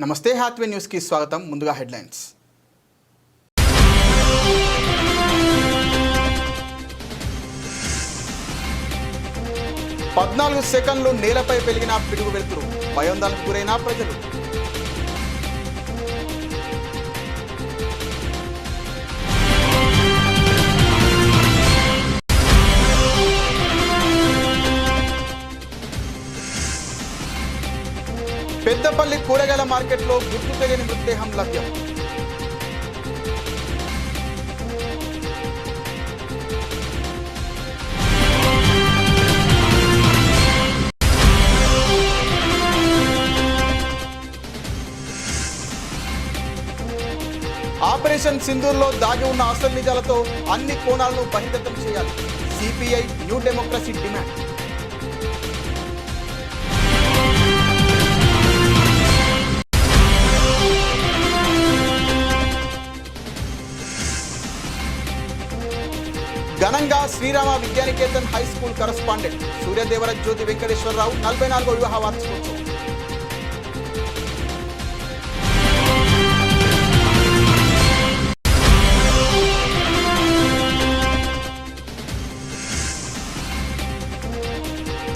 నమస్తే హ్యాత్వే న్యూస్కి స్వాగతం ముందుగా హెడ్లైన్స్. పద్నాలుగు సెకండ్లు నేలపై పెరిగిన పిడుగు వెలుతురు. భయోందాలకు గురైన ప్రజలు. పెద్దపల్లి కూరగాయల మార్కెట్లో గుర్తు తెలియని మృతదేహం లభ్యం. ఆపరేషన్ సింధూర్లో దాగి ఉన్న అసలు నిజాలతో అన్ని కోణాలను బహిర్గతం చేయాలి. CPI New Democracy demand. Srirama Vidyaniketan high school correspondent Suryadevara Jyothi Venkateswararao నలభై నాలుగో వివాహ వార్షికోత్సవం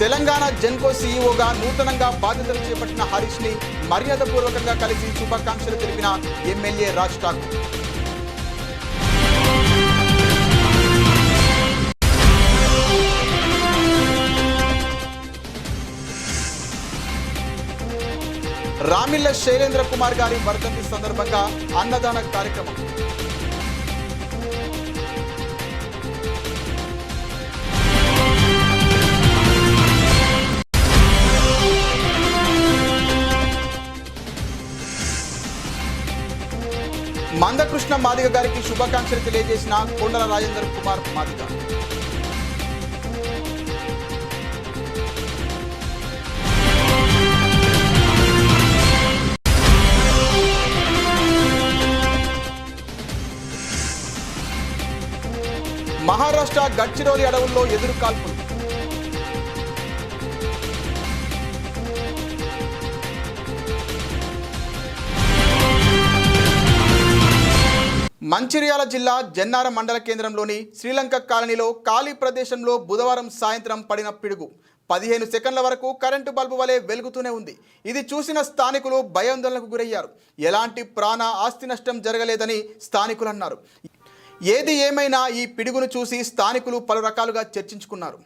తెలంగాణ జెన్కో సీఈఓగా నూతనంగా బాధ్యతలు చేపట్టిన హరీష్ని మర్యాదపూర్వకంగా కలిసి శుభాకాంక్షలు తెలిపిన ఎమ్మెల్యే రాజ్ ఠాకూర్. రామిల్ల శైలేంద్ర కుమార్ గారి వర్ధంతి సందర్భంగా అన్నదాన కార్యక్రమం. మందకృష్ణ మాదిగ గారికి శుభాకాంక్షలు తెలియజేసిన కొండల రాజేందర్ కుమార్ మాదిగ. మహారాష్ట్ర గడ్చిరోలి అడవుల్లో ఎదురు కాల్పులు మంచిర్యాల జిల్లా జన్నార మండల కేంద్రంలోని శ్రీలంక కాలనీలో ఖాళీ ప్రదేశంలో బుధవారం సాయంత్రం పడిన పిడుగు. పదిహేను సెకండ్ల వరకు కరెంటు బల్బు వలె వెలుగుతూనే ఉంది. ఇది చూసిన స్థానికులు భయాందోళనకు గురయ్యారు. ఎలాంటి ప్రాణ ఆస్తి నష్టం జరగలేదని స్థానికులు అన్నారు. ఏది ఏమైనా ఈ పిడుగును చూసి స్థానికులు పలు రకాలుగా చర్చించుకున్నారు.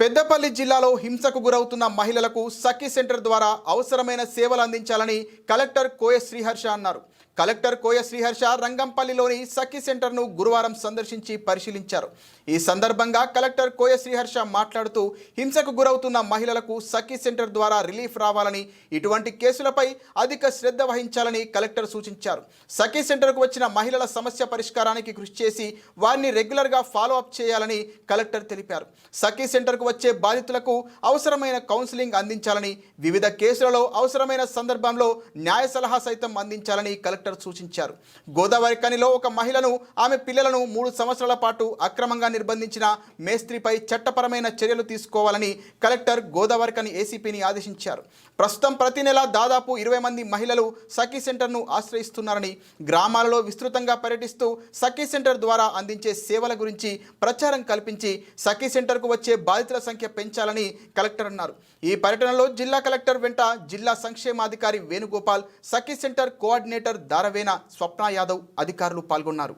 పెద్దపల్లి జిల్లాలో హింసకు గురవుతున్న మహిళలకు సఖీ సెంటర్ ద్వారా అవసరమైన సేవలు అందించాలని కలెక్టర్ కోయ శ్రీహర్ష అన్నారు. కలెక్టర్ కోయ శ్రీహర్ష రంగంపల్లిలోని సఖీ సెంటర్ను గురువారం సందర్శించి పరిశీలించారు. ఈ సందర్భంగా కలెక్టర్ కోయ శ్రీహర్ష మాట్లాడుతూ హింసకు గురవుతున్న మహిళలకు సఖీ సెంటర్ ద్వారా రిలీఫ్ రావాలని ఇటువంటి కేసులపై అధిక శ్రద్ధ వహించాలని కలెక్టర్ సూచించారు. సఖీ సెంటర్కు వచ్చిన మహిళల సమస్య పరిష్కారానికి కృషి చేసి వారిని రెగ్యులర్గా ఫాలో అప్ చేయాలని కలెక్టర్ తెలిపారు. సఖీ సెంటర్కు వచ్చే బాధితులకు అవసరమైన కౌన్సిలింగ్ అందించాలని వివిధ కేసులలో అవసరమైన సందర్భంలో న్యాయ సలహా సైతం అందించాలని కలెక్టర్ సూచించారు. గోదావరి కనిలో ఒక మహిళను ఆమె పిల్లలను మూడు సంవత్సరాల పాటు అక్రమంగా నిర్బంధించిన మేస్త్రిపై చట్టపరమైన చర్యలు తీసుకోవాలని కలెక్టర్ గోదావరి కని ఏసీపీని ఆదేశించారు. ప్రస్తుతం ప్రతి నెల దాదాపు ఇరవై మంది మహిళలు సఖీ సెంటర్ను ఆశ్రయిస్తున్నారని గ్రామాలలో విస్తృతంగా పర్యటిస్తూ సఖీ సెంటర్ ద్వారా అందించే సేవల గురించి ప్రచారం కల్పించి సఖీ సెంటర్కు వచ్చే బాధితుల సంఖ్య పెంచాలని కలెక్టర్ అన్నారు. ఈ పర్యటనలో జిల్లా కలెక్టర్ వెంట జిల్లా సంక్షేమాధికారి వేణుగోపాల్ సఖీ సెంటర్ కోఆర్డినేటర్ దారవేణ స్వప్న యాదవ్ అధికారులు పాల్గొన్నారు.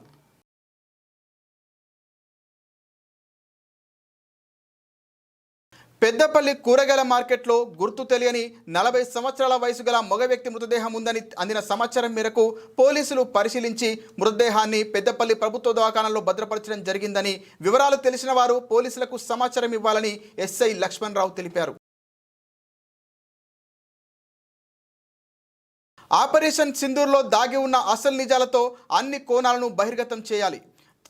పెద్దపల్లి కూరగాయల మార్కెట్లో గుర్తు తెలియని నలభై సంవత్సరాల వయసు గల మగ వ్యక్తి మృతదేహం ఉందని అందిన సమాచారం మేరకు పోలీసులు పరిశీలించి మృతదేహాన్ని పెద్దపల్లి ప్రభుత్వ దవాఖానాలో భద్రపరచడం జరిగిందని వివరాలు తెలిసిన వారు పోలీసులకు సమాచారం ఇవ్వాలని ఎస్ఐ లక్ష్మణ్ రావు తెలిపారు. ఆపరేషన్ సింధూర్లో దాగి ఉన్న అసలు నిజాలతో అన్ని కోణాలను బహిర్గతం చేయాలి.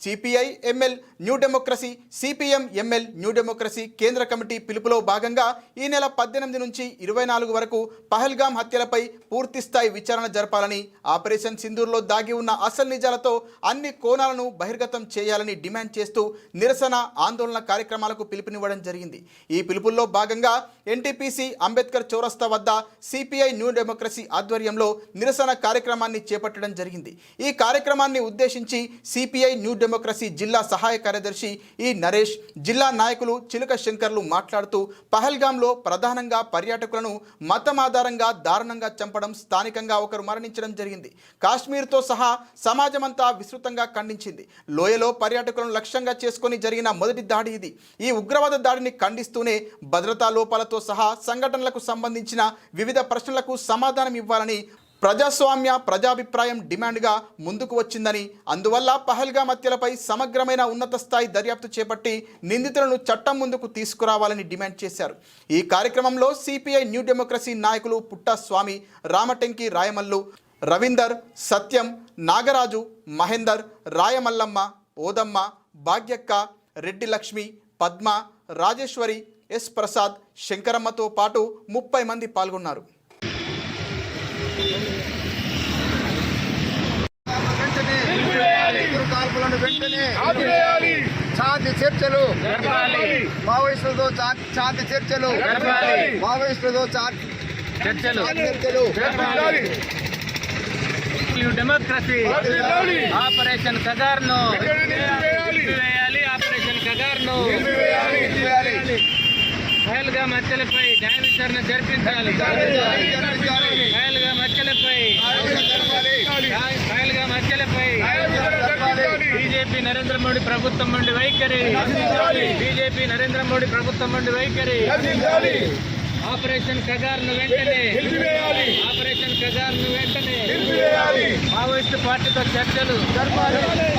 CPI ML New Democracy CPM ML New Democracy కేంద్ర కమిటీ పిలుపులో భాగంగా ఈ నెల పద్దెనిమిది నుంచి ఇరవై నాలుగు వరకు పహల్గాం హత్యలపై పూర్తిస్థాయి విచారణ జరపాలని ఆపరేషన్ సింధూర్లో దాగి ఉన్న అసలు నిజాలతో అన్ని కోణాలను బహిర్గతం చేయాలని డిమాండ్ చేస్తూ నిరసన ఆందోళన కార్యక్రమాలకు పిలుపునివ్వడం జరిగింది. ఈ పిలుపుల్లో భాగంగా ఎన్టీపీసీ అంబేద్కర్ చౌరస్తా వద్ద సిపిఐ న్యూ డెమోక్రసీ ఆధ్వర్యంలో నిరసన కార్యక్రమాన్ని చేపట్టడం జరిగింది. ఈ కార్యక్రమాన్ని ఉద్దేశించి సిపిఐ న్యూ డెమోక్రసీ జిల్లా సహాయ కార్యదర్శి ఈ నరేష్ జిల్లా నాయకులు చిలుక శంకర్లు మాట్లాడుతూ పహల్గాంలో ప్రధానంగా పర్యాటకులను మతం ఆధారంగా దారుణంగా చంపడం స్థానికంగా ఒకరు మరణించడం జరిగింది. కాశ్మీర్తో సహా సమాజమంతా విస్తృతంగా ఖండించింది. లోయలో పర్యాటకులను లక్ష్యంగా చేసుకొని జరిగిన మొదటి దాడి ఇది. ఈ ఉగ్రవాద దాడిని ఖండిస్తూనే భద్రతా లోపాలతో సహా సంఘటనలకు సంబంధించిన వివిధ ప్రశ్నలకు సమాధానం ఇవ్వాలని ప్రజాస్వామ్య ప్రజాభిప్రాయం డిమాండ్గా ముందుకు వచ్చిందని అందువల్ల పహల్గా హత్యలపై సమగ్రమైన ఉన్నత స్థాయి దర్యాప్తు చేపట్టి నిందితులను చట్టం ముందుకు తీసుకురావాలని డిమాండ్ చేశారు. ఈ కార్యక్రమంలో సిపిఐ న్యూ డెమోక్రసీ నాయకులు పుట్టస్వామి రామటెంకి రాయమల్లు రవీందర్ సత్యం నాగరాజు మహేందర్ రాయమల్లమ్మ ఓదమ్మ భాగ్యక్క రెడ్డి లక్ష్మి పద్మ రాజేశ్వరి ఎస్ ప్రసాద్ శంకరమ్మతో పాటు ముప్పై మంది పాల్గొన్నారు. వెంటనే శాంతి చర్చలు. మావోయిస్టులతో శాంతి చర్చలు. మావోయిస్టులతో చర్చలు. చర్చలు. డెమోక్రసీ ఆపరేషన్ కగార్ను ఆపరేషన్ కగార్ను పహల్గా మచ్చలపై న్యాయ విచారణ జరిపించాలి. పహల్గా మచ్చలపై పహల్గా మచ్చలపై బీజేపీ నరేంద్ర మోడీ ప్రభుత్వం నుండి వైఖరి. బీజేపీ నరేంద్ర మోడీ ప్రభుత్వం నుండి వైఖరి. ఆపరేషన్ కగార్ను వెంటనే ఆపరేషన్ కగార్ను వెంటనే మావోయిస్టు పార్టీతో చర్చలు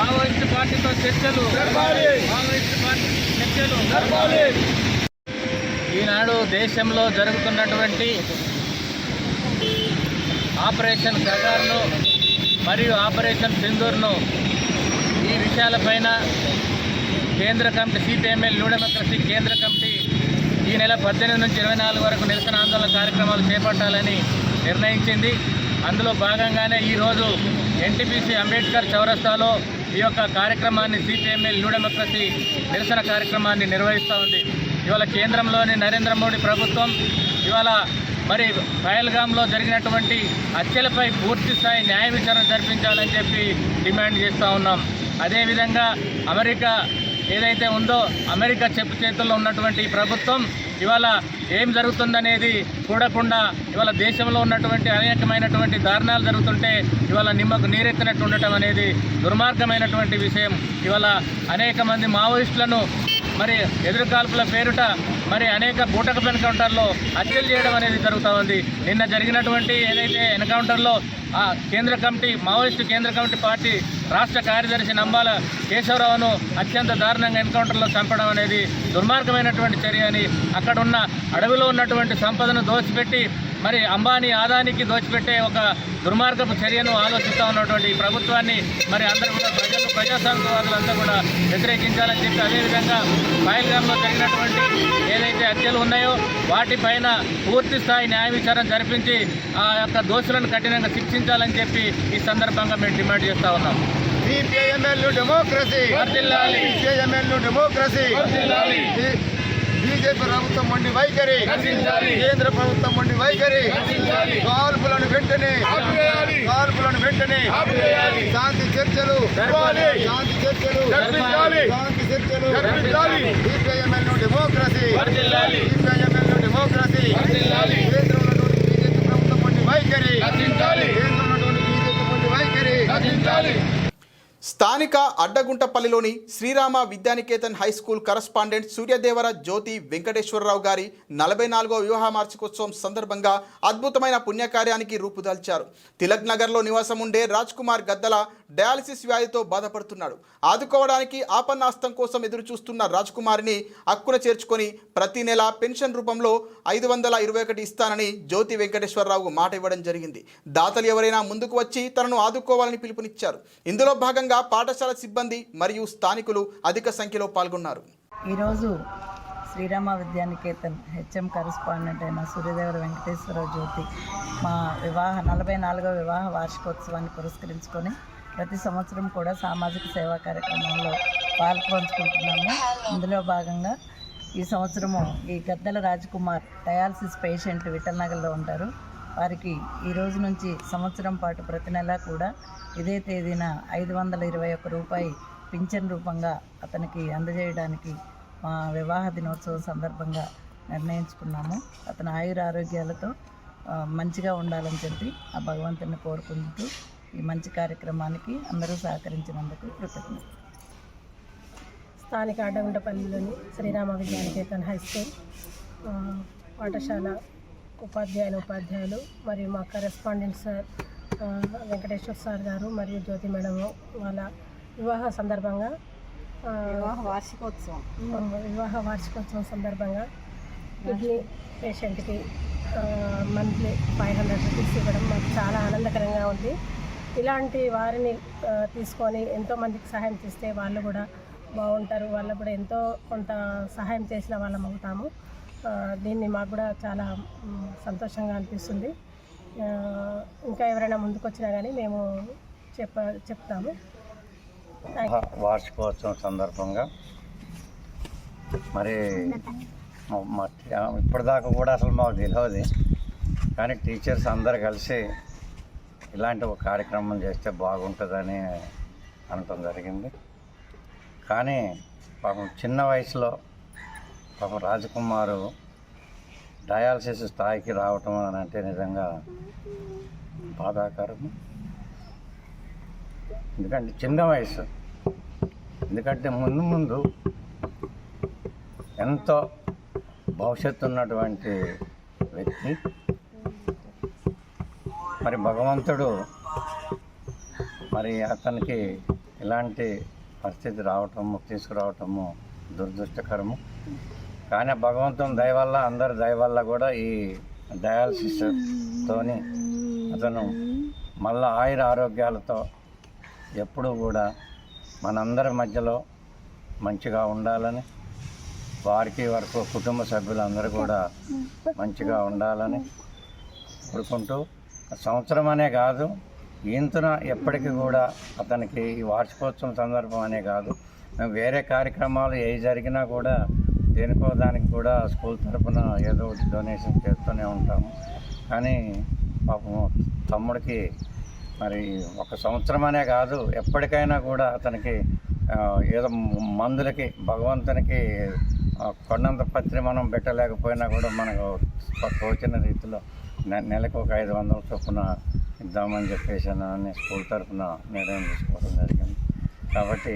మావోయిస్టు పార్టీతో చర్చలు మావోయిస్టు పార్టీ చర్చలు. ఈనాడు దేశంలో జరుగుతున్నటువంటి ఆపరేషన్ కగార్ను మరియు ఆపరేషన్ సింధూర్ను ఈ విషయాలపైన కేంద్ర కమిటీ సిపిఎంఎల్ న్యూ డెమోక్రసీ కేంద్ర కమిటీ ఈ నెల పద్దెనిమిది నుంచి ఇరవై నాలుగు వరకు నిరసన ఆందోళన కార్యక్రమాలు చేపట్టాలని నిర్ణయించింది. అందులో భాగంగానే ఈరోజు ఎన్టీపీసీ అంబేద్కర్ చౌరస్తాలో ఈ యొక్క కార్యక్రమాన్ని సిపిఎంఎల్ న్యూ డెమోక్రసీ నిరసన కార్యక్రమాన్ని నిర్వహిస్తూ ఉంది. ఇవాళ కేంద్రంలోని నరేంద్ర మోడీ ప్రభుత్వం ఇవాళ మరి పహల్గాంలో జరిగినటువంటి హత్యలపై పూర్తి స్థాయి న్యాయ విచారణ జరిపించాలని చెప్పి డిమాండ్ చేస్తూ ఉన్నాం. అదేవిధంగా అమెరికా ఏదైతే ఉందో అమెరికా చెప్పు చేతుల్లో ఉన్నటువంటి ప్రభుత్వం ఇవాళ ఏం జరుగుతుందనేది చూడకుండా ఇవాళ దేశంలో ఉన్నటువంటి అనేకమైనటువంటి దారుణాలు జరుగుతుంటే ఇవాళ నిమ్మకు నీరెత్తినట్టు ఉండటం అనేది దుర్మార్గమైనటువంటి విషయం. ఇవాళ అనేక మంది మావోయిస్టులను మరి ఎదురుకాల్పుల పేరుట మరి అనేక బూటక ఎన్కౌంటర్లో హత్యలు చేయడం అనేది జరుగుతూ ఉంది. నిన్న జరిగినటువంటి ఏదైతే ఎన్కౌంటర్లో ఆ కేంద్ర కమిటీ మావోయిస్టు కేంద్ర కమిటీ పార్టీ రాష్ట్ర కార్యదర్శి నంబాల కేశవరావును అత్యంత దారుణంగా ఎన్కౌంటర్లో చంపడం అనేది దుర్మార్గమైనటువంటి చర్య అని అక్కడున్న అడవిలో ఉన్నటువంటి సంపదను దోచిపెట్టి మరి అంబానీ ఆదానికి దోచిపెట్టే ఒక దుర్మార్గపు చర్యను ఆలోచిస్తూ ఉన్నటువంటి ఈ ప్రభుత్వాన్ని మరి అందరూ కూడా ప్రజలు ప్రజాస్వామ్యవాదులంతా కూడా వ్యతిరేకించాలని చెప్పి అదేవిధంగా పహల్గాంలో జరిగినటువంటి ఏదైతే హత్యలు ఉన్నాయో వాటిపైన పూర్తి స్థాయి న్యాయ విచారణ జరిపించి ఆ యొక్క దోషులను కఠినంగా శిక్షించాలని చెప్పి ఈ సందర్భంగా మేము డిమాండ్ చేస్తా ఉన్నాం. డెమోక్రసీ. డెమోక్రసీ. బీజేపీ ప్రభుత్వం మొండి వైఖరి. కేంద్ర ప్రభుత్వం మొండి వైఖరి. కాల్పులను వెంటనే. కాల్పులను వెంటనే. శాంతి చర్చలు. శాంతి చర్చలు. శాంతి చర్చలు. CPIML Democracy. CPIML Democracy. కేంద్రంలో బీజేపీ ప్రభుత్వం మొండి వైఖరి. కేంద్రంలో బీజేపీ మొండి వైఖరి స్థానిక అడ్డగుంటపల్లిలోని Srirama Vidyaniketan high school correspondent Suryadevara Jyothi Venkateswararao గారి నలభై నాలుగో వివాహ మార్చికోత్సవం సందర్భంగా అద్భుతమైన పుణ్యకార్యానికి రూపుదాల్చారు. తిలక్ నగర్లో నివాసం ఉండే రాజ్ కుమార్ గద్దల డయాలసిస్ వ్యాధితో బాధపడుతున్నాడు. ఆదుకోవడానికి ఆపన్నాస్తం కోసం ఎదురు చూస్తున్న రాజ్ కుమార్ని అక్కున చేర్చుకొని ప్రతి నెల పెన్షన్ రూపంలో ఐదు వందల ఇరవై ఒకటి ఇస్తానని జ్యోతి వెంకటేశ్వరరావు మాట ఇవ్వడం జరిగింది. దాతలు ఎవరైనా ముందుకు వచ్చి తనను ఆదుకోవాలని పిలుపునిచ్చారు. ఇందులో భాగంగా పాఠశాల సిబ్బంది మరియు స్థానికులు అధిక సంఖ్యలో పాల్గొన్నారు. ఈరోజు శ్రీరామ విద్యానికేతన్ హెచ్ఎం కరస్పాండెంట్ అయిన సూర్యదేవర వెంకటేశ్వర జ్యోతి మా వివాహ నలభై నాలుగవ వివాహ వార్షికోత్సవాన్ని పురస్కరించుకొని ప్రతి సంవత్సరం కూడా సామాజిక సేవా కార్యక్రమంలో పాల్పంచుకుంటున్నాము. ఇందులో భాగంగా ఈ సంవత్సరము ఈ గద్దల రాజ్కుమార్ డయాలసిస్ పేషెంట్ విఠలనగర్లో ఉంటారు. వారికి ఈ రోజు నుంచి సంవత్సరం పాటు ప్రతి నెల కూడా ఇదే తేదీన ఐదు వందల ఇరవై ఒక్క రూపాయి పింఛన్ రూపంగా అతనికి అందజేయడానికి మా వివాహ దినోత్సవం సందర్భంగా నిర్ణయించుకున్నాము. అతని ఆయుర ఆరోగ్యాలతో మంచిగా ఉండాలని చెప్పి ఆ భగవంతుని కోరుకుంటూ ఈ మంచి కార్యక్రమానికి అందరూ సహకరించినందుకు కృతజ్ఞతలు స్థానిక అడ్డగుంటపల్లిలోని శ్రీరామ విద్యానికేతన్ హై స్కూల్ పాఠశాల ఉపాధ్యాయులు ఉపాధ్యాయులు మరియు మా కరెస్పాండెంట్ సార్ వెంకటేశ్వర సార్ గారు మరియు జ్యోతి మేడం వాళ్ళ వివాహ సందర్భంగా వివాహ వార్షికోత్సవం. వివాహ వార్షికోత్సవం సందర్భంగా కిడ్నీ పేషెంట్కి మంత్లీ ఫైవ్ హండ్రెడ్ రూపీస్ ఇవ్వడం మాకు చాలా ఆనందకరంగా ఉంది. ఇలాంటి వారిని తీసుకొని ఎంతోమందికి సహాయం చేస్తే వాళ్ళు కూడా బాగుంటారు. వాళ్ళకు కూడా ఎంతో కొంత సహాయం చేసిన వాళ్ళం అవుతాము. దీన్ని మాకు కూడా చాలా సంతోషంగా అనిపిస్తుంది. ఇంకా ఎవరైనా ముందుకొచ్చినా కానీ మేము చెప్ప చెప్తాము. వార్షికోత్సవం సందర్భంగా. మరి ఇప్పటిదాకా కూడా అసలు మాకు తెలియదు కానీ టీచర్స్ అందరు కలిసి ఇలాంటి ఒక కార్యక్రమం చేస్తే బాగుంటుందని అనటం జరిగింది. కానీ పాపం చిన్న వయసులో పాపం రాజకుమారు డయాలసిస్ స్థాయికి రావటం అని అంటే నిజంగా బాధాకరం. ఎందుకంటే చిన్న వయసు. ఎందుకంటే ముందు ముందు ఎంతో భవిష్యత్తు ఉన్నటువంటి వ్యక్తి మరి భగవంతుడు మరి అతనికి ఇలాంటి పరిస్థితి రావటము తీసుకురావటము దురదృష్టకరము. కానీ భగవంతుని దయ వల్ల అందరి దయ వల్ల కూడా ఈ డయాలసిస్తోని అతను మళ్ళా ఆయుర ఆరోగ్యాలతో ఎప్పుడూ కూడా మనందరి మధ్యలో మంచిగా ఉండాలని వారికి వరకు కుటుంబ సభ్యులందరూ కూడా మంచిగా ఉండాలని కోరుకుంటూ సంవత్సరం అనే కాదు ఈంతన ఎప్పటికీ కూడా అతనికి ఈ వార్షికోత్సవం సందర్భం అనే కాదు మేము వేరే కార్యక్రమాలు ఏ జరిగినా కూడా దేనికో దానికి కూడా స్కూల్ తరఫున ఏదో ఒకటి డొనేషన్ చేస్తూనే ఉంటాము కానీ పాపం తమ్ముడికి మరి ఒక సంవత్సరం అనే కాదు ఎప్పటికైనా కూడా అతనికి ఏదో మందులకి భగవంతునికి కొండంత పత్రి మనం పెట్టలేకపోయినా కూడా మనకు తోచిన రీతిలో నెలకు ఒక ఐదు వందల చొప్పున ఇద్దామని చెప్పేసి అని స్కూల్ తరఫున నిర్ణయం తీసుకోవడం జరిగింది. కాబట్టి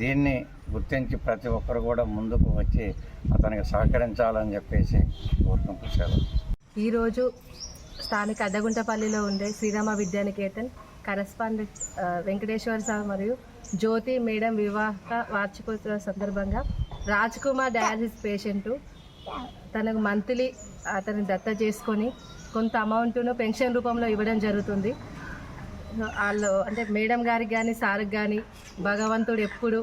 దీన్ని గుర్తించి ప్రతి ఒక్కరు కూడా ముందుకు వచ్చి అతనికి సహకరించాలని చెప్పేసి కోరుకుంటూ సెలవు. ఈరోజు స్థానిక అద్దగుంటపల్లిలో ఉండే శ్రీరామ విద్యానికేతన్ కరస్పాండెంట్ వెంకటేశ్వర సార్ మరియు జ్యోతి మేడం వివాహ వార్షికోత్సవ సందర్భంగా రాజ్ కుమార్ డయాలసిస్ పేషెంటు తనకు మంత్లీ అతని దత్త చేసుకొని కొంత అమౌంట్ను పెన్షన్ రూపంలో ఇవ్వడం జరుగుతుంది. వాళ్ళు అంటే మేడం గారికి కానీ సార్కి కానీ భగవంతుడు ఎప్పుడు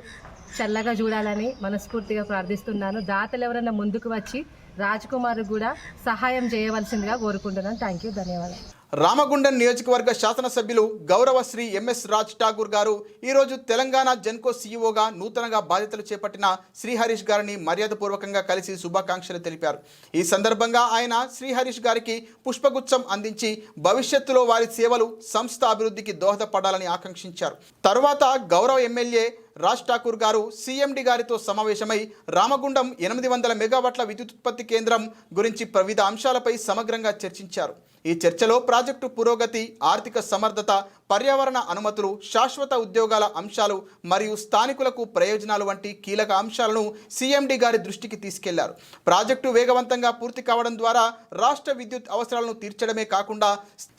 చల్లగా చూడాలని మనస్ఫూర్తిగా ప్రార్థిస్తున్నాను. దాతలు ఎవరైనా ముందుకు వచ్చి రాజ్ కుమార్ కూడా సహాయం చేయవలసిందిగా కోరుకుంటున్నాను. థ్యాంక్ యూ ధన్యవాదాలు. రామగుండం నియోజకవర్గ శాసనసభ్యులు గౌరవ శ్రీ ఎంఎస్ రాజ్ ఠాగూర్ గారు ఈరోజు తెలంగాణ జెన్కో సీఈఓగా నూతనంగా బాధ్యతలు చేపట్టిన శ్రీహరీష్ గారిని మర్యాదపూర్వకంగా కలిసి శుభాకాంక్షలు తెలిపారు. ఈ సందర్భంగా ఆయన శ్రీహరీష్ గారికి పుష్పగుచ్చం అందించి భవిష్యత్తులో వారి సేవలు సంస్థ అభివృద్ధికి దోహదపడాలని ఆకాంక్షించారు. తరువాత గౌరవ ఎమ్మెల్యే రాజ్ ఠాకూర్ గారు సీఎండి గారితో సమావేశమై రామగుండం ఎనిమిది వందల మెగావాట్ల విద్యుత్ ఉత్పత్తి కేంద్రం గురించి వివిధ అంశాలపై సమగ్రంగా చర్చించారు. ఈ చర్చలో ప్రాజెక్టు పురోగతి ఆర్థిక సమర్థత పర్యావరణ అనుమతులు శాశ్వత ఉద్యోగాల అంశాలు మరియు స్థానికులకు ప్రయోజనాలు వంటి కీలక అంశాలను సీఎండి గారి దృష్టికి తీసుకెళ్ళారు. ప్రాజెక్టు వేగవంతంగా పూర్తి కావడం ద్వారా రాష్ట్ర విద్యుత్ అవసరాలను తీర్చడమే కాకుండా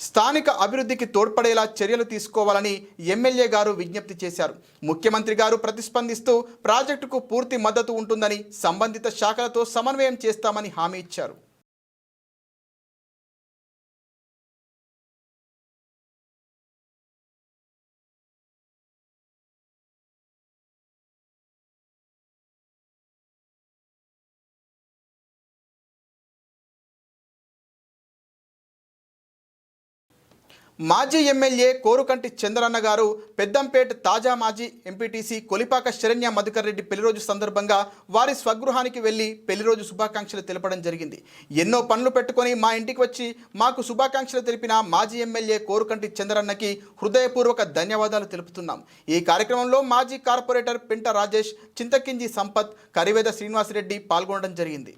స్థానిక అభివృద్ధికి తోడ్పడేలా చర్యలు తీసుకోవాలని ఎమ్మెల్యే గారు విజ్ఞప్తి చేశారు. ముఖ్యమంత్రి గారు ప్రతిస్పందిస్తూ ప్రాజెక్టుకు పూర్తి మద్దతు ఉంటుందని సంబంధిత శాఖలతో సమన్వయం చేస్తామని హామీ ఇచ్చారు. మాజీ ఎమ్మెల్యే కోరుకంటి చంద్రన్న గారు పెద్దంపేట తాజా మాజీ ఎంపీటీసీ కొలిపాక శరణ్య మధుకర్ రెడ్డి పెళ్ళిరోజు సందర్భంగా వారి స్వగృహానికి వెళ్ళి పెళ్ళిరోజు శుభాకాంక్షలు తెలపడం జరిగింది. ఎన్నో పనులు పెట్టుకొని మా ఇంటికి వచ్చి మాకు శుభాకాంక్షలు తెలిపిన మాజీ ఎమ్మెల్యే కోరుకంటి చంద్రన్నకి హృదయపూర్వక ధన్యవాదాలు తెలుపుతున్నాం. ఈ కార్యక్రమంలో మాజీ కార్పొరేటర్ పింట రాజేష్ చింతకింజి సంపత్ కరివేద శ్రీనివాసరెడ్డి పాల్గొనడం జరిగింది.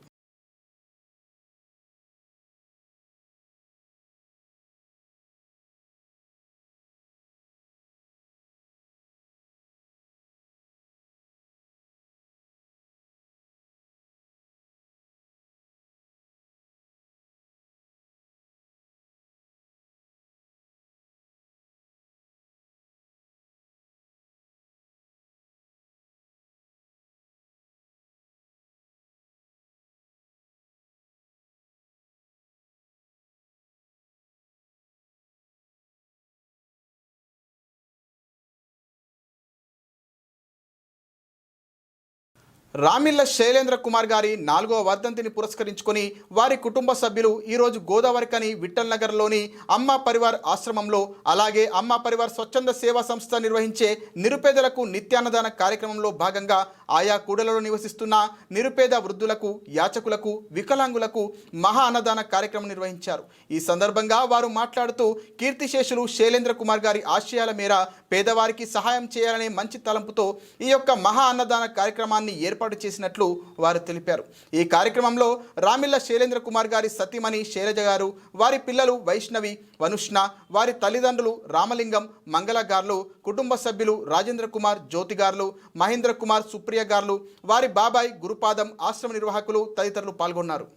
రామిళ్ళ శైలేంద్ర కుమార్ గారి నాలుగో వర్ధంతిని పురస్కరించుకొని వారి కుటుంబ సభ్యులు ఈరోజు గోదావరికని విఠల్ నగర్లోని అమ్మ పరివార్ ఆశ్రమంలో అలాగే అమ్మ పరివార్ స్వచ్ఛంద సేవా సంస్థ నిర్వహించే నిరుపేదలకు నిత్యాన్నదాన కార్యక్రమంలో భాగంగా ఆయా కూడలలో నివసిస్తున్న నిరుపేద వృద్ధులకు యాచకులకు వికలాంగులకు మహా అన్నదాన కార్యక్రమం నిర్వహించారు. ఈ సందర్భంగా వారు మాట్లాడుతూ కీర్తిశేషులు శైలేంద్ర కుమార్ గారి ఆశయాల మేర పేదవారికి సహాయం చేయాలనే మంచి తలంపుతో ఈ యొక్క మహా అన్నదాన కార్యక్రమాన్ని ఏర్పాటు ఏర్పాటు చేసినట్లు వారు తెలిపారు. ఈ కార్యక్రమంలో రామిల్ల శైలేంద్ర కుమార్ గారి సతీమణి శైలజ గారు వారి పిల్లలు వైష్ణవి వనుష్ణ వారి తల్లిదండ్రులు రామలింగం మంగళ గార్లు కుటుంబ సభ్యులు రాజేంద్ర కుమార్ జ్యోతి గార్లు మహేంద్ర కుమార్ సుప్రియ గార్లు వారి బాబాయ్ గురుపాదం ఆశ్రమ నిర్వాహకులు తదితరులు పాల్గొన్నారు.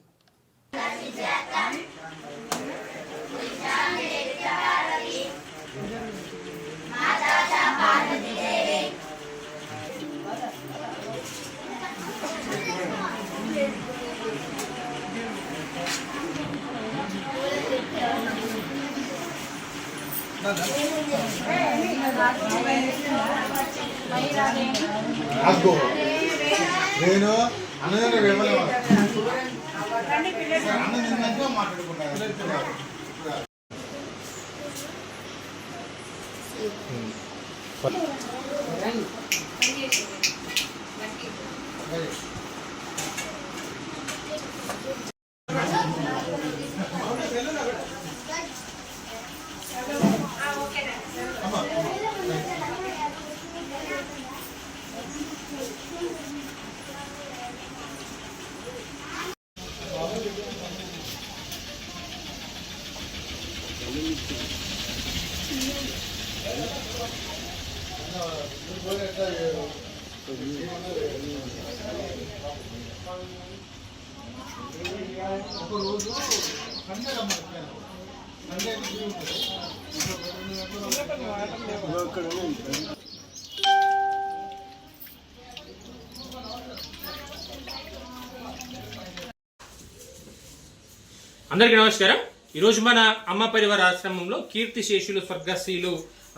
నేను అన్నదాన్ని వెళ్ళలేదు అన్న నిన్నగా మాట్లాడుకున్నాను అందరికీ నమస్కారం. ఈరోజు మన అమ్మ పరివార ఆశ్రమంలో కీర్తి శేషులు స్వర్గశ్రీలు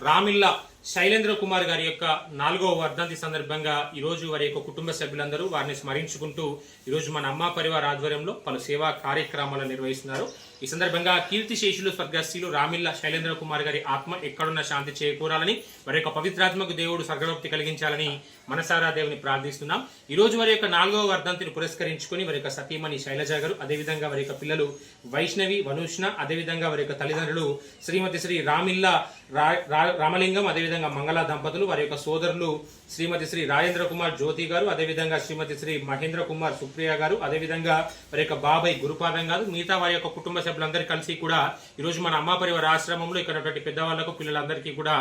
రామిళ్ళ శైలేంద్ర కుమార్ గారి యొక్క నాలుగవ వర్ధంతి సందర్భంగా ఈరోజు వారి యొక్క కుటుంబ సభ్యులందరూ వారిని స్మరించుకుంటూ ఈరోజు మన అమ్మ పరివార ఆధ్వర్యంలో పలు సేవా కార్యక్రమాలు నిర్వహిస్తున్నారు. ఈ సందర్భంగా కీర్తి శేషులు స్వర్గశ్రీలు రామిల్ల శైలేంద్ర కుమార్ గారి ఆత్మ ఎక్కడున్న శాంతి చేకూరాలని వారి యొక్క పవిత్రాత్మకు దేవుడు స్వర్గలోక్తి కలిగించాలని మనసారా దేవుని ప్రార్థిస్తున్నాం. ఈ రోజు వారి యొక్క నాలుగవ వర్ధంతిని పురస్కరించుకుని వారి యొక్క సతీమణి శైలజ గారు అదేవిధంగా వారి యొక్క పిల్లలు వైష్ణవి వనుష్ణ అదేవిధంగా వారి యొక్క తల్లిదండ్రులు శ్రీమతి శ్రీ రామిల్ల రా- రామలింగం అదేవిధంగా మంగళ దంపతులు వారి యొక్క సోదరులు శ్రీమతి శ్రీ రాజేంద్ర కుమార్ జ్యోతి గారు అదేవిధంగా శ్రీమతి శ్రీ మహేంద్ర కుమార్ సుప్రియ గారు అదేవిధంగా వారి యొక్క బాబాయ్ గురుపాదం గారు మిగతా వారి యొక్క కుటుంబ సభ్యులందరూ కలిసి కూడా ఈరోజు మన అమ్మ పరివార ఆశ్రమంలో ఇక్కడ పెద్దవాళ్ళకు పిల్లలందరికీ కూడా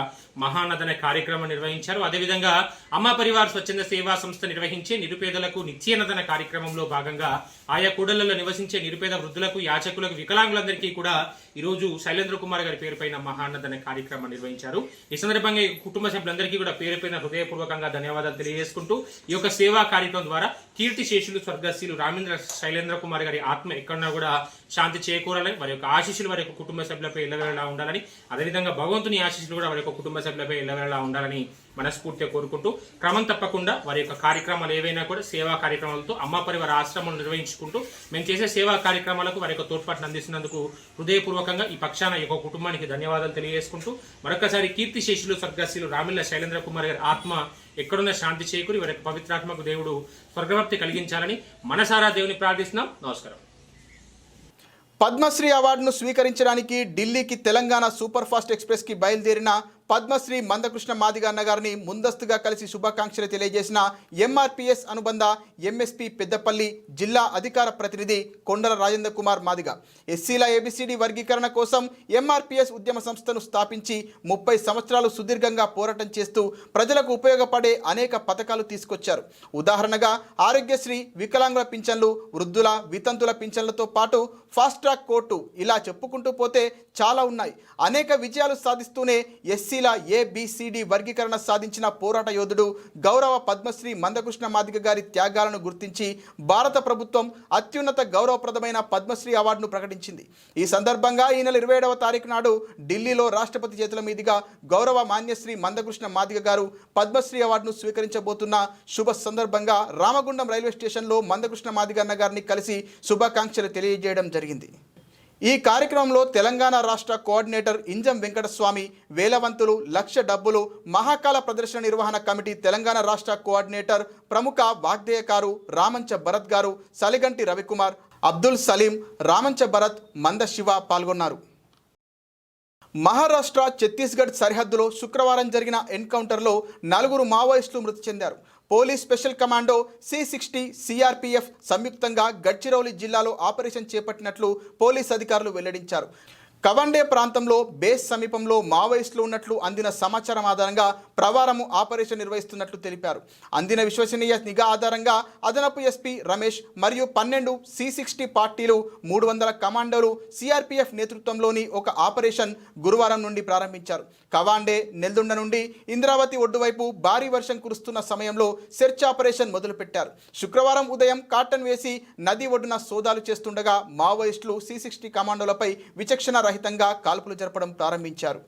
మహానదన కార్యక్రమం నిర్వహించారు. అదేవిధంగా అమ్మ పరివార స్వచ్ఛంద సేవా సంస్థ నిర్వహించే నిరుపేదలకు నిత్యనదన కార్యక్రమంలో భాగంగా ఆయా కూడళ్ళలో నివసించే నిరుపేద వృద్ధులకు యాచకులకు వికలాంగులందరికీ కూడా ఈరోజు శైలేంద్ర కుమార్ గారి పేరుపైన మహాన్నదన కార్యక్రమం నిర్వహించారు. ఈ సందర్భంగా కుటుంబ సభ్యులందరికీ కూడా పేరుపైన హృదయపూర్వకంగా ధన్యవాదాలు తెలియజేసుకుంటూ ఈ యొక్క సేవా కార్యక్రమం ద్వారా కీర్తి శేషులు స్వర్గశీలు రామేంద్ర శైలేంద్ర కుమార్ గారి ఆత్మ ఎక్కడన్నా కూడా శాంతి చేకూరాలని వారి యొక్క ఆశీస్సులు వారి యొక్క కుటుంబ సభ్యులపై ఎల్లవేళలా ఉండాలని అదేవిధంగా భగవంతుని ఆశీస్సులు కూడా వారి యొక్క కుటుంబ సభ్యులపై ఎల్లవేళలా ఉండాలని మనస్ఫూర్తిగా కోరుకుంటూ క్రమం తప్పకుండా వారి యొక్క కార్యక్రమాలు ఏవైనా కూడా సేవా కార్యక్రమాలతో అమ్మ పరివార ఆశ్రమం నిర్వహించుకుంటూ మేము చేసే సేవా కార్యక్రమాలకు వారి యొక్క తోడ్పాటును అందిస్తున్నందుకు హృదయపూర్వకంగా ఈ పక్షాన యొక్క కుటుంబానికి ధన్యవాదాలు తెలియజేసుకుంటూ మరొకసారి కీర్తి శేషులు స్వర్గశీలు రామిల్ల శైలేంద్ర కుమార్ గారి ఆత్మ ఎక్కడున్న శాంతి చేకూరి వారి యొక్క పవిత్రాత్మకు దేవుడు స్వర్గభక్తి కలిగించాలని మనసారా దేవుని ప్రార్థిస్తున్నాం. నమస్కారం. పద్మశ్రీ అవార్డును స్వీకరించడానికి ఢిల్లీకి తెలంగాణ సూపర్ ఫాస్ట్ ఎక్స్ప్రెస్కి బయలుదేరిన పద్మశ్రీ మందకృష్ణ మాదిగ అన్న గారిని ముందస్తుగా కలిసి శుభాకాంక్షలు తెలియజేసిన ఎంఆర్పిఎస్ అనుబంధ ఎంఎస్పి పెద్దపల్లి జిల్లా అధికార ప్రతినిధి కొండల రాజేంద్ర కుమార్ మాదిగ. ఎస్సీల ఏబిసిడి వర్గీకరణ కోసం ఎంఆర్పిఎస్ ఉద్యమ సంస్థను స్థాపించి ముప్పై సంవత్సరాలు సుదీర్ఘంగా పోరాటం చేస్తూ ప్రజలకు ఉపయోగపడే అనేక పథకాలు తీసుకొచ్చారు. ఉదాహరణగా ఆరోగ్యశ్రీ వికలాంగుల పింఛన్లు వృద్ధుల వితంతుల పింఛన్లతో పాటు ఫాస్ట్ ట్రాక్ కోర్టు ఇలా చెప్పుకుంటూ పోతే చాలా ఉన్నాయి. అనేక విజయాలు సాధిస్తూనే ఎస్సీల ఏబిసిడి వర్గీకరణ సాధించిన పోరాట యోధుడు గౌరవ పద్మశ్రీ మందకృష్ణ మాదిగ గారి త్యాగాలను గుర్తించి భారత ప్రభుత్వం అత్యున్నత గౌరవప్రదమైన పద్మశ్రీ అవార్డును ప్రకటించింది. ఈ సందర్భంగా ఈ నెల ఇరవై ఏడవ తారీఖు నాడు ఢిల్లీలో రాష్ట్రపతి చేతుల మీదుగా గౌరవ మాన్యశ్రీ మందకృష్ణ మాదిగ గారు పద్మశ్రీ అవార్డును స్వీకరించబోతున్న శుభ సందర్భంగా రామగుండం రైల్వే స్టేషన్లో మందకృష్ణ మాదిగన్న గారిని కలిసి శుభాకాంక్షలు తెలియజేయడం జరిగింది. ఈ కార్యక్రమంలో తెలంగాణ రాష్ట్ర కోఆర్డినేటర్ ఇంజం వెంకటస్వామి వేలవంతులు లక్ష డబ్బులు మహాకాల ప్రదర్శన నిర్వహణ కమిటీ తెలంగాణ రాష్ట్ర కోఆర్డినేటర్ ప్రముఖ వాగ్దేయకారు రామంచ భరత్ గారు సలిగంటి రవికుమార్ అబ్దుల్ సలీం రామంచ భరత్ మంద శివ పాల్గొన్నారు. మహారాష్ట్ర ఛత్తీస్గఢ్ సరిహద్దులో శుక్రవారం జరిగిన ఎన్కౌంటర్లో నలుగురు మావోయిస్టులు మృతి చెందారు. Police special commando C sixty CRPF సంయుక్తంగా గడ్చిరౌలి జిల్లాలో ఆపరేషన్ చేపట్టినట్లు పోలీస్ అధికారులు వెల్లడించారు. కవండే ప్రాంతంలో బేస్ సమీపంలో మావోయిస్టులు ఉన్నట్లు అందిన సమాచారం ఆధారంగా ప్రవారము ఆపరేషన్ నిర్వహిస్తున్నట్లు తెలిపారు. అందిన విశ్వసనీయ నిఘా ఆధారంగా అదనపు ఎస్పీ రమేష్ మరియు పన్నెండు సి సిక్స్టీ పార్టీలు మూడు వందల కమాండోలు సిఆర్పిఎఫ్ నేతృత్వంలోని ఒక ఆపరేషన్ గురువారం నుండి ప్రారంభించారు. కవాండే నెల్దుండ నుండి ఇంద్రావతి ఒడ్డు వైపు భారీ వర్షం కురుస్తున్న సమయంలో సెర్చ్ ఆపరేషన్ మొదలుపెట్టారు. శుక్రవారం ఉదయం కాటన్ వేసి నది ఒడ్డున సోదాలు చేస్తుండగా మావోయిస్టులు సి సిక్స్టీ కమాండోలపై విచక్షణ రహితంగా కాల్పులు జరపడం ప్రారంభించారు.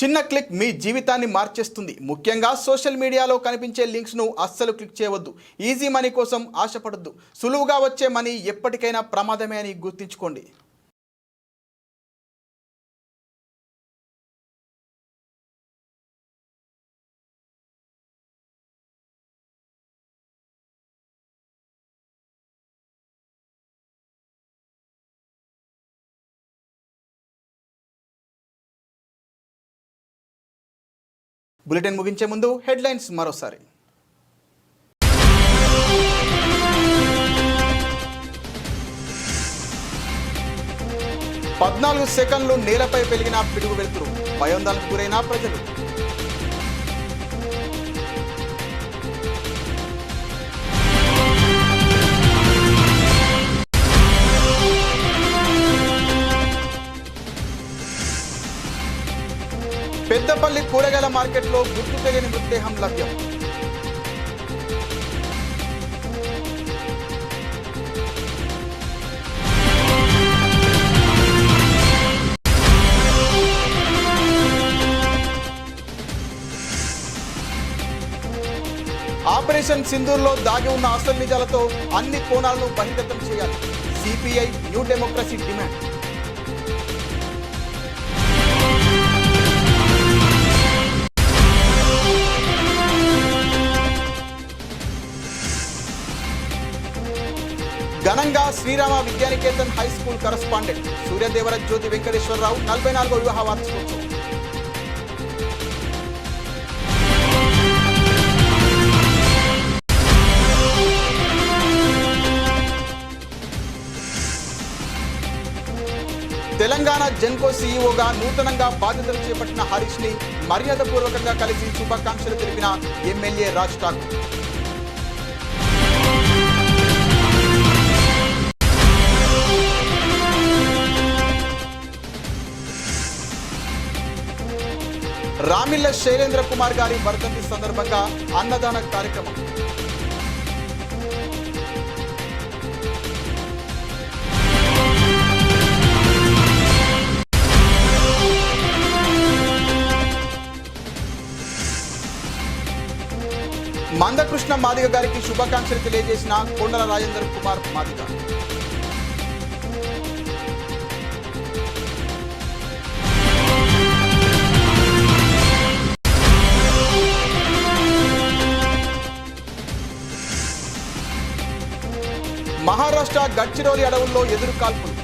చిన్న క్లిక్ మీ జీవితాన్ని మార్చేస్తుంది. ముఖ్యంగా సోషల్ మీడియాలో కనిపించే లింక్స్ను అస్సలు క్లిక్ చేయవద్దు. ఈజీ మనీ కోసం ఆశపడద్దు. సులువుగా వచ్చే మనీ ఎప్పటికైనా ప్రమాదమే అని గుర్తుంచుకోండి. బులెటిన్ ముగించే ముందు హెడ్లైన్స్ మరోసారి. పద్నాలుగు సెకండ్లు నేలపై పెరిగిన పిడుగు వెలుతురు. భయోందాలకు గురైన ప్రజలు. పెద్దపల్లి కూరగాయల మార్కెట్లో గుర్తు తెలియని మృతదేహం లభ్యం. ఆపరేషన్ సింధూర్లో దాగి ఉన్న అసలు నిజాలతో అన్ని కోణాలను బహిర్గతం చేయాలి. CPI New Democracy demand. ఘనంగా Srirama Vidyaniketan high school correspondent Suryadevara Jyothi Venkateswararao నలభై నాలుగో వివాహ వార్షికోత్సవం. తెలంగాణ జెన్కో సీఈఓగా నూతనంగా బాధ్యతలు చేపట్టిన హరీష్ని మర్యాదపూర్వకంగా కలిసి శుభాకాంక్షలు తెలిపిన ఎమ్మెల్యే రాజ్ ఠాకూర్. రామిల్ల శైలేంద్ర కుమార్ గారి వర్ధంతి సందర్భంగా అన్నదాన కార్యక్రమం. మందకృష్ణ మాదిగ గారికి శుభాకాంక్షలు తెలియజేసిన కొండల రాజేందర్ కుమార్ మాదిగ. మహారాష్ట్ర గడ్చిరోలి అడవుల్లో ఎదురుకాల్పులు.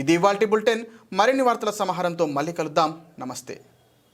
ఇది ఇవాల్టి బులెటిన్. మరిన్ని వార్తల సమాహారంతో మళ్ళీ కలుద్దాం. నమస్తే.